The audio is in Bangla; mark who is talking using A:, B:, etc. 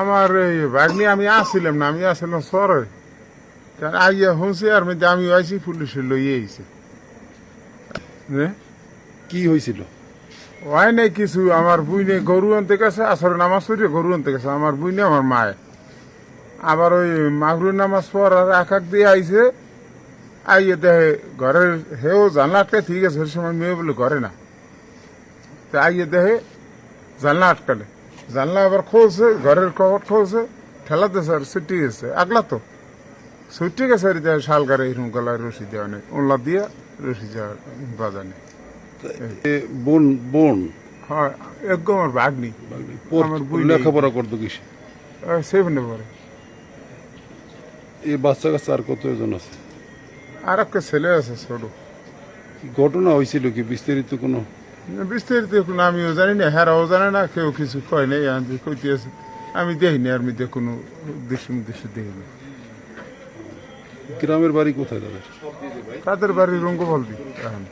A: আমার এই বাগনি আমি আসছিলাম না আমি আসছিলাম সরে কারণ আইয়া হুঁসে আর মধ্যে আমি আইসি পুলিশে লইয়ে আইছে। নে?
B: কি হয়েছিল
A: হয় নাই কিছু আমার বুইনে গরু আনতে গেছে আসরে নামাজ পড়ে গরু আনতে গেছে আমার বুইনে আমার মায়। আবার ওই মাগরুর নামাজ পর আর এক এক দিয়ে আইছে আইয়ে দেহে ঘরের হেও জানলা আটকে ঠিক আছে সময় মেয়ে বলে ঘরে না। তা আইয়ে দেহে জানলা আটকালে। জানলা আবার খুলছে ঘরের কবর খুলছে ঠেলাতে স্যার ছুটি গেছে। আগলা তো। ছুটি গেছে আর দেহে শাল গাড়ি এরকম গলায় রশি দেওয়া নেই। ওনলা দিয়া রশি যাওয়া বাজানে
B: বোন বোন।
A: হয় একদম আমার ভাগ্নি। আমার বই
B: লেখাপড়া করতো কিসে?
A: সেভেনে পরে
B: এই বাচ্চা কাচ্চা আর কতজন আছে?
A: আর একটা ছেলে আছে ছোট।
B: ঘটনা হয়েছিল কি? বিস্তারিত কোনো
A: বিস্তারিত কোনো আমিও জানি না হেরাও জানে না কেউ কিছু কয় নাই আমি কইতে আছে। আমি দেখিনি আর মধ্যে কোনো দৃশ্য দৃশ্য দেখিনি
B: গ্রামের বাড়ি কোথায় তাদের?
A: কাদের বাড়ি রঙ্গ বলবি এখন